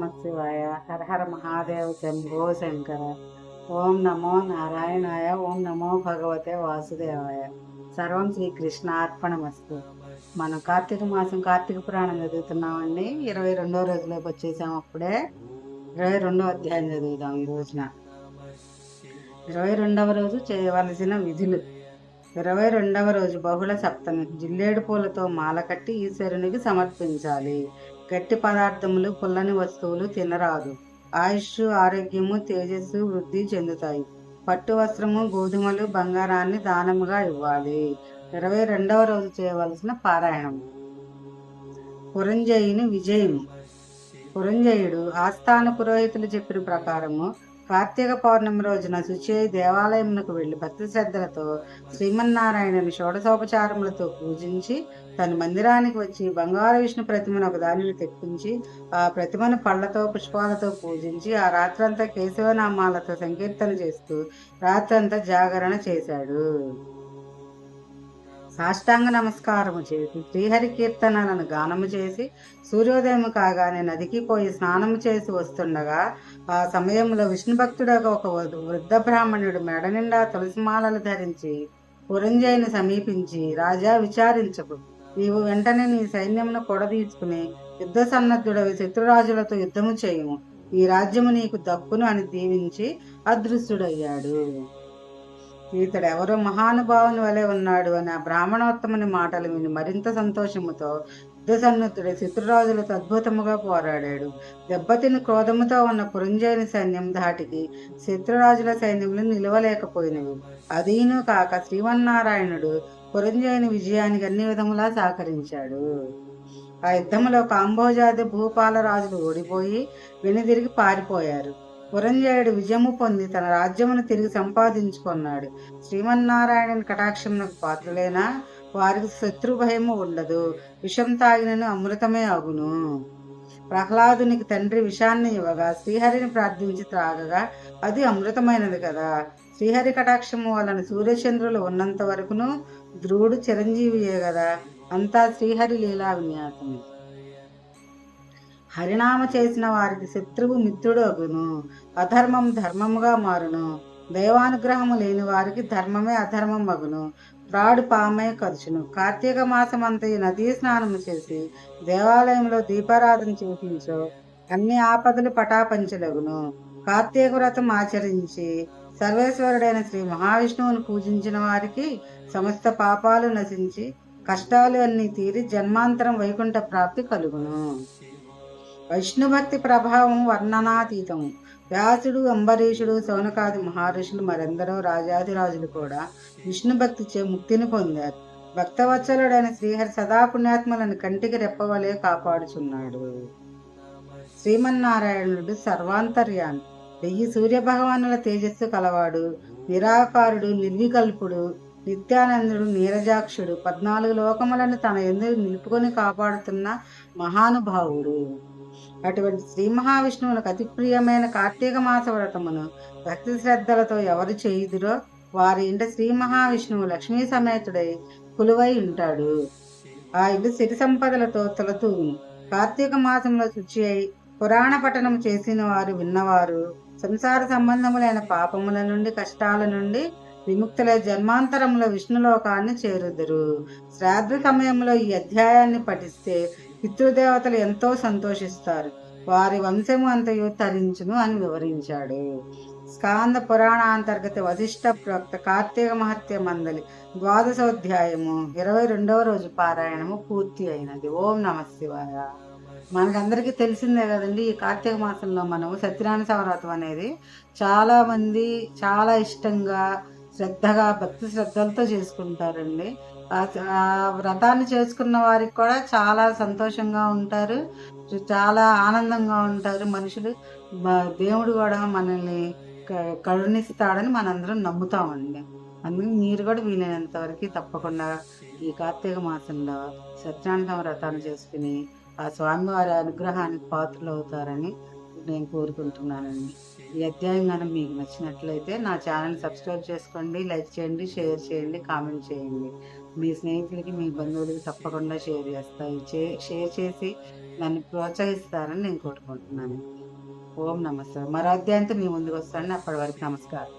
నమశివాయ హర హర మహాదేవ శంభో శంకర ఓం నమో నారాయణాయ ఓం నమో భగవతే వాసుదేవాయ సర్వం శ్రీకృష్ణ అర్పణమస్తు మనం కార్తీక మాసం కార్తీక పురాణం చదువుతున్నామండి. ఇరవై రెండో రోజులోకి వచ్చేసాం అప్పుడే. ఇరవై రెండో అధ్యాయం చదువుదాం ఈ రోజున. ఇరవై రెండవ రోజు చేయవలసిన విధులు. ఇరవై రెండవ రోజు బహుళ సప్తమి. జిల్లేడు పూలతో మాల కట్టి ఈశ్వరునికి సమర్పించాలి. గట్టి పదార్థములు పుల్లని వస్తువులు తినరాదు. ఆయుష్ ఆరోగ్యము తేజస్సు వృద్ధి చెందుతాయి. పట్టు వస్త్రము గోధుమలు బంగారాన్ని దానముగా ఇవ్వాలి. ఇరవై రెండవ రోజు చేయవలసిన పారాయణము పురంజయుని విజయం పురంజయుడు ఆస్థాన పురోహితులు చెప్పిన ప్రకారము కార్తీక పౌర్ణమి రోజున శుచి దేవాలయమునకు వెళ్ళి భక్తి శ్రద్ధలతో శ్రీమన్నారాయణని షోడశోపచారములతో పూజించి తన మందిరానికి వచ్చి బంగారు విష్ణు ప్రతిమను ఒక దానిని తెప్పించి ఆ ప్రతిమను పళ్ళతో పుష్పాలతో పూజించి ఆ రాత్రంతా కేశవనామాలతో సంకీర్తన చేస్తూ రాత్రంతా జాగరణ చేశాడు. సాష్టాంగ నమస్కారము చేసి శ్రీహరి కీర్తనలను గానము చేసి సూర్యోదయం కాగానే నదికి పోయి స్నానము చేసి వస్తుండగా ఆ సమయంలో విష్ణు భక్తుడగా ఒక వృద్ధ బ్రాహ్మణుడు మెడ నిండా తులసిమాలలు ధరించి పురంజయుని సమీపించి రాజా విచారించకు. నీవు వెంటనే నీ సైన్యమును కొడదీసుకుని యుద్ధ సన్నద్ధుడవి శత్రురాజులతో యుద్ధము చేయము. ఈ రాజ్యము నీకు దక్కును అని దీవించి అదృశ్యుడయ్యాడు. ఇతడు ఎవరో మహానుభావుని వలె ఉన్నాడు అని ఆ బ్రాహ్మణోత్తముని మాటలు విని మరింత సంతోషముతో యుద్ధసన్నుతుడు శత్రురాజులతో అద్భుతముగా పోరాడాడు. దెబ్బతిని క్రోధముతో ఉన్న పురంజయుని సైన్యం ధాటికి శత్రురాజుల సైన్యములు నిలవలేకపోయినవి. అదీను కాక శ్రీమన్నారాయణుడు పురంజయుని విజయానికి అన్ని విధములా సహకరించాడు. ఆ యుద్ధంలో కాంబోజాది భూపాల రాజులు ఓడిపోయి వెనుదిరిగి పారిపోయారు. పురంజయుడు విజయము పొంది తన రాజ్యమును తిరిగి సంపాదించుకున్నాడు. శ్రీమన్నారాయణుని కటాక్షమునకు పాత్రులైనా వారికి శత్రు భయము ఉండదు. విషం తాగినను అమృతమే అగును. ప్రహ్లాదునికి తండ్రి విషాన్ని ఇవ్వగా శ్రీహరిని ప్రార్థించి త్రాగగా అది అమృతమైనది కదా. శ్రీహరి కటాక్షము వలన సూర్యచంద్రులు ఉన్నంత వరకును ధ్రువుడు చిరంజీవియే కదా. అంతా శ్రీహరి లీలా విన్యాసమే. హరినామ చేసిన వారికి శత్రువు మిత్రుడు అగును. అధర్మం ధర్మముగా మారును. దైవానుగ్రహము లేని వారికి ధర్మమే అధర్మం అగును. త్రాడు పామే ఖర్చును కార్తీక మాసమంతా నదీ స్నానము చేసి దేవాలయంలో దీపారాధన చేయించు. అన్ని ఆపదలు పటాపంచలగును. కార్తీక వ్రతం ఆచరించి సర్వేశ్వరుడైన శ్రీ మహావిష్ణువును పూజించిన వారికి సమస్త పాపాలు నశించి కష్టాలు అన్నీ తీరి జన్మాంతరం వైకుంఠ ప్రాప్తి కలుగును. వైష్ణుభక్తి ప్రభావం వర్ణనాతీతం వ్యాసుడు అంబరీషుడు సౌనకాది మహర్షులు మరెందరో రాజాదిరాజులు కూడా విష్ణుభక్తిచే ముక్తిని పొందారు. భక్తవత్సలుడైన శ్రీహరి సదా పుణ్యాత్మలను కంటికి రెప్పవలే కాపాడుచున్నాడు. శ్రీమన్నారాయణుడు సర్వాంతర్యాన్ వెయ్యి సూర్యభగవానుల తేజస్సు కలవాడు నిరాకారుడు నిర్వికల్పుడు నిత్యానందుడు నీరజాక్షుడు పద్నాలుగు లోకములను తన ఎందుకు నిలుపుకొని కాపాడుతున్న మహానుభావుడు. అటువంటి శ్రీ మహావిష్ణువునికి అతి ప్రియమైన కార్తీక మాస వ్రతమును భక్తి శ్రద్ధలతో ఎవరు చేయుదురో వారి ఇంట శ్రీ మహావిష్ణువు లక్ష్మీ సమేతుడై కులువై ఉంటాడు. ఆ ఇల్లు సిరి సంపదలతో తలతూ కార్తీక మాసంలో శుచి అయి పురాణ పఠనం చేసిన వారు విన్నవారు సంసార సంబంధములైన పాపముల నుండి కష్టాల నుండి విముక్తుల జన్మాంతరంలో విష్ణులోకాన్ని చేరుదురు. శ్రాద్ధ సమయంలో ఈ అధ్యాయాన్ని పఠిస్తే పితృదేవతలు ఎంతో సంతోషిస్తారు. వారి వంశము అంతయు తరించును అని వివరించాడు. స్కాంద పురాణ అంతర్గత వశిష్ట ప్రవక్త కార్తీక మహత్య మందలి ద్వాదశోధ్యాయము ఇరవై రెండవ రోజు పారాయణము పూర్తి అయినది. ఓం నమ శివాయ. మనకందరికీ తెలిసిందే కదండి ఈ కార్తీక మాసంలో మనము సత్యనారాయణ సవరాతం అనేది చాలామంది చాలా ఇష్టంగా శ్రద్ధగా భక్తి శ్రద్ధలతో చేసుకుంటారండి. ఆ వ్రతాన్ని చేసుకున్న వారికి కూడా చాలా సంతోషంగా ఉంటారు. చాలా ఆనందంగా ఉంటారు మనుషులు. దేవుడు కూడా మనల్ని కరుణిస్తాడని మనందరం నమ్ముతామండి. అందుకని మీరు కూడా వీలైనంత వరకు తప్పకుండా ఈ కార్తీక మాసంలో సత్యానంద వ్రతాన్ని చేసుకుని ఆ స్వామివారి అనుగ్రహానికి పాత్రలు అవుతారని నేను కోరుకుంటున్నానండి. ఈ అధ్యాయం కనుక మీకు నచ్చినట్లయితే నా ఛానల్ సబ్స్క్రైబ్ చేసుకోండి లైక్ చేయండి షేర్ చేయండి కామెంట్ చేయండి. మీ స్నేహితులకి మీ బంధువులకి తప్పకుండా షేర్ చేస్తాయి షేర్ చేసి నన్ను ప్రోత్సహిస్తారని నేను కోరుకుంటున్నాను. ఓం నమస్కారం మరో అధ్యాయంతో మీ ముందుకు వస్తాను. అప్పటి వరకు నమస్కారం.